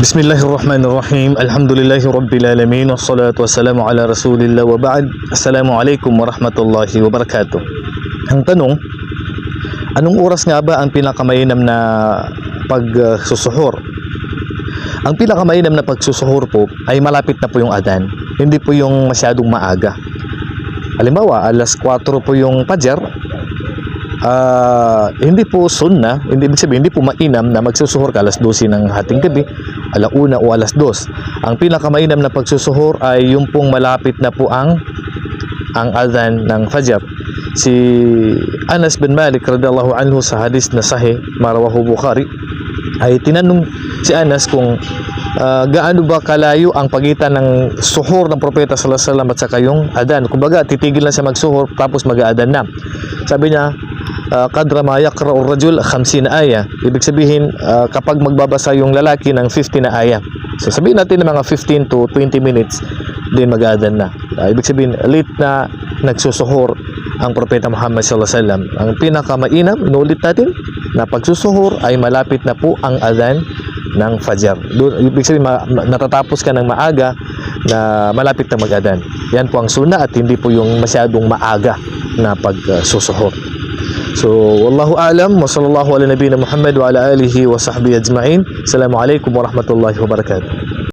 Bismillahirrahmanirrahim. Alhamdulillahi Rabbil Alamin. Wassalatu wassalamu ala Rasulillah wa ba'd. Assalamualaikum warahmatullahi wabarakatuh. Ang tanong, anong oras nga ba ang pinakamainam na pagsusuhor? Ang pinakamainam na pagsusuhor po ay malapit na po yung adan. Hindi po yung masyadong maaga. Halimbawa, alas 4 po yung pajar, Ah, hindi po sunna, hindi ibig sabihin, hindi po mainam na magsusuhor ka alas 12 ng hating gabi, alauna o alas 2. Ang pinakamainam na pagsusuhor ay yung pong malapit na po ang ang adhan ng Fajr. Si Anas bin Malik radhiyallahu anhu sa hadis na sahih marawahu Bukhari ay tinanong si Anas kung ah, gaano ba kalayo ang pagitan ng suhor ng propeta sallallahu alaihi wasallam at saka yung adan. Kumbaga titigil na siya magsuhor tapos mag-aadan na. Sabi niya uh, kadra ma yaqra'u ar-rajul 50 aya. Ibig sabihin ah, kapag magbabasa yung lalaki ng 50 na aya. So sabihin natin na mga 15 to 20 minutes din mag-aadan na. Ah, ibig sabihin late na nagsusuhor ang propeta Muhammad sallallahu alaihi wasallam. Ang pinakamainam, inulit natin, na pagsusuhor ay malapit na po ang adhan ng Fajr. Doon, ibig sabihin, ma- natatapos ka ng maaga na malapit na mag-adhan. Yan po ang suna at hindi po yung masyadong maaga na pagsusuhor. So, wallahu a'lam wa sallallahu ala nabiyina Muhammad wa ala alihi wa sahbihi ajma'in. Assalamualaikum warahmatullahi wabarakatuh.